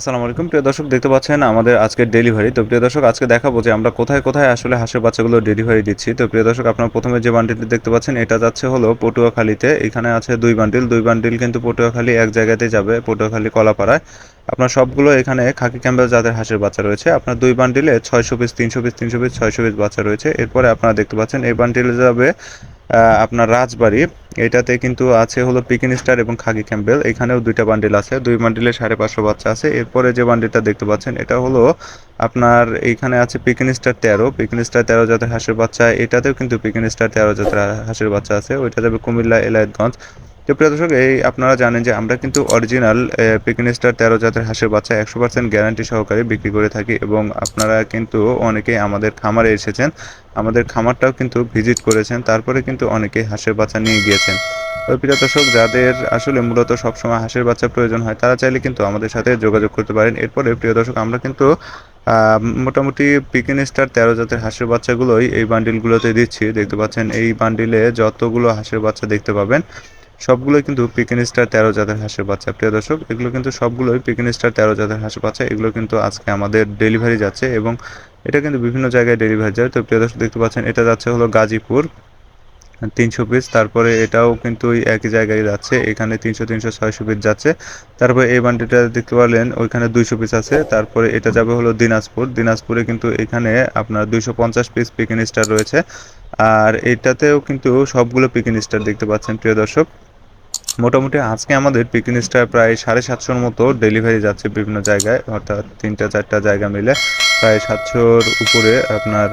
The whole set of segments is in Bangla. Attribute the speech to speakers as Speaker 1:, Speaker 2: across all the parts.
Speaker 1: আসসালামু আলাইকুম। প্রিয় দর্শক, দেখতে পাচ্ছেন আমাদের আজকের ডেলিভারি তো প্রিয় দর্শক, আজকে দেখাবো যে আমরা কোথায় কোথায় আসলে হাঁসের বাচ্চাগুলো ডেলিভারি দিচ্ছি। তো প্রিয় দর্শক, আপনারা প্রথমে যে বান্ডিলটি দেখতে পাচ্ছেন, এটা যাচ্ছে হলো পটুয়াখালীতে। এখানে আছে দুই বান্ডিল দুই বান্ডিল কিন্তু পটুয়াখালী এক জায়গাতে যাবে, পটুয়াখালী কলাপাড়ায়। আপনার সবগুলো এখানে খাকি ক্যাম্বেল জাতের হাঁসের বাচ্চা রয়েছে। আপনার দুই বান্ডিলে ছয়শো পিস তিনশো পিস তিনশো পিস ছয়শো পিস বাচ্চা রয়েছে। এরপরে আপনারা দেখতে পাচ্ছেন, এই বান্ডিলে যাবে আপনার রাজবাড়ি। এটাতে কিন্তু আছে হলো পিকিন স্টার এবং খাগি ক্যাম্বেল এখানেও দুইটা বান্ডিল আছে। দুই বান্ডিলে সাড়ে পাঁচশো বাচ্চা আছে। এরপরে যে বান্ডিলটা দেখতে পাচ্ছেন, এটা হলো আপনার এইখানে আছে পিকিন স্টার তেরো। পিকিন স্টার তেরো জাতের হাঁসের বাচ্চা। এটাতেও কিন্তু পিকিন স্টার তেরো জাতের হাঁসের বাচ্চা আছে। ওইটা যাবে কুমিল্লা এলায়তগঞ্জ। তো প্রিয় দর্শক, এই আপনারা জানেন যে আমরা কিন্তু অরিজিনাল পিকিন স্টার তেরো জাতের হাঁসের বাচ্চা একশো পার্সেন্ট গ্যারান্টি সহকারে বিক্রি করে থাকি এবং আপনারা কিন্তু অনেকেই আমাদের খামারে এসেছেন। আমাদের খামারটাও কিন্তু ভিজিট করেছেন, তারপরে কিন্তু অনেকেই হাঁসের বাচ্চা নিয়ে গিয়েছেন। প্রিয় দর্শক, যাদের আসলে মূলত সবসময় হাঁসের বাচ্চা প্রয়োজন হয়, তারা চাইলে কিন্তু আমাদের সাথে যোগাযোগ করতে পারেন। এরপরে প্রিয় দর্শক, আমরা কিন্তু মোটামুটি পিকিন স্টার তেরো জাতের হাঁসের বাচ্চাগুলোই এই বান্ডিলগুলোতে দিচ্ছি। দেখতে পাচ্ছেন, এই বান্ডিলে যতগুলো হাঁসের বাচ্চা দেখতে পাবেন সবগুলোই কিন্তু পিকিন স্টার তেরো জাতের হাঁসের বাচ্চা। প্রিয় দর্শক, এগুলো কিন্তু সবগুলোই পিকিন স্টার তেরো জাতের হাঁসের বাচ্চা। এগুলো কিন্তু আজকে আমাদের ডেলিভারি যাচ্ছে এবং এটা কিন্তু বিভিন্ন জায়গায় ডেলিভারি যায়। তো প্রিয় দর্শক, দেখতে পাচ্ছেন, এটা যাচ্ছে হলো গাজীপুর। তিনশো পিস তারপরে এটাও কিন্তু একই জায়গায় যাচ্ছে। এখানে তিনশো তিনশো, ছয়শো পিস যাচ্ছে। তারপরে এই বান্ডিটা দেখতে পারলেন, ওইখানে দুইশো পিস আছে। তারপরে এটা যাবে হলো দিনাজপুর। দিনাজপুরে কিন্তু এখানে আপনার দুইশো পঞ্চাশ পিস পিকিন স্টার রয়েছে। আর এটাতেও কিন্তু সবগুলো পিকিন স্টার দেখতে পাচ্ছেন, প্রিয় দর্শক। মোটামুটি আজকে আমাদের পিকিন স্টার প্রায় সাড়ে সাতশোর মতো ডেলিভারি যাচ্ছে বিভিন্ন জায়গায়, অর্থাৎ তিনটা চারটা জায়গা মিলে প্রায় সাতশোর উপরে আপনার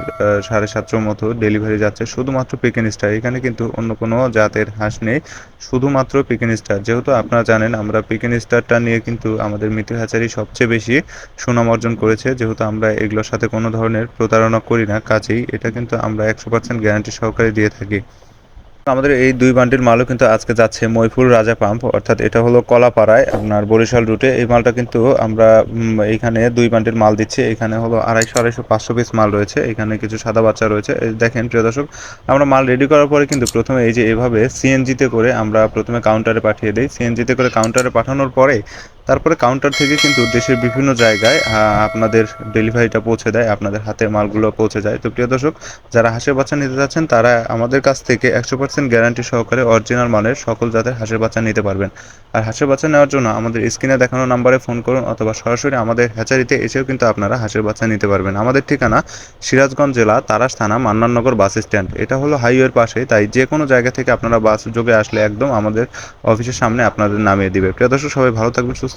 Speaker 1: সাড়ে সাতশোর মতো ডেলিভারি যাচ্ছে শুধুমাত্র পিকিন স্টার এখানে কিন্তু অন্য কোনো জাতের হাঁস নেই, শুধুমাত্র পিকিন স্টার যেহেতু আপনারা জানেন, আমরা পিকিন স্টারটা নিয়ে কিন্তু আমাদের মিত্র হ্যাচারি সবচেয়ে বেশি সুনাম অর্জন করেছে। যেহেতু আমরা এগুলোর সাথে কোনো ধরনের প্রতারণা করি না, কাজেই এটা কিন্তু আমরা একশো পার্সেন্ট গ্যারান্টি সহকারে দিয়ে থাকি। আমাদের এই দুই বান্ডিল মালও কিন্তু আজকে যাচ্ছে মইফুল রাজা পাম্প, অর্থাৎ এটা হলো কলাপাড়ায় আপনার বরিশাল রুটে। এই মালটা কিন্তু আমরা এইখানে দুই বান্ডিল মাল দিচ্ছি, এখানে হলো আড়াইশো আড়াইশো, পাঁচশো পিস মাল রয়েছে, এখানে কিছু সাদা বাচ্চা রয়েছে। দেখেন, প্রিয় দর্শক, আমরা মাল রেডি করার পরে কিন্তু প্রথমে এই যে এভাবে সিএনজিতে করে আমরা প্রথমে কাউন্টারে পাঠিয়ে দিই। সিএনজিতে করে কাউন্টারে পাঠানোর পরে তারপরে কাউন্টার থেকে কিন্তু দেশের বিভিন্ন জায়গায় আপনাদের ডেলিভারিটা পৌঁছে দেয়, আপনাদের হাতে মালগুলো পৌঁছে যায়। তো প্রিয় দর্শক, যারা হাঁসের বাচ্চা নিতে যাচ্ছেন, তারা আমাদের কাছ থেকে একশো পার্সেন্ট গ্যারান্টি সহকারে অরিজিনাল মানের সকল জাতের হাঁসের বাচ্চা নিতে পারবেন। আর হাঁসের বাচ্চা নেওয়ার জন্য আমাদের স্ক্রিনে দেখানো নাম্বারে ফোন করুন অথবা সরাসরি আমাদের হ্যাচারিতে এসেও কিন্তু আপনারা হাঁসের বাচ্চা নিতে পারবেন। আমাদের ঠিকানা সিরাজগঞ্জ জেলা, তারাস থানা মান্নাননগর বাস স্ট্যান্ড। এটা হলো হাইওয়ের পাশে তাই যে কোনো জায়গা থেকে আপনারা বাস যোগে আসলে একদম আমাদের অফিসের সামনে আপনাদের নামিয়ে দিবে। প্রিয় দর্শক, সবাই ভালো থাকবেন, সুস্থ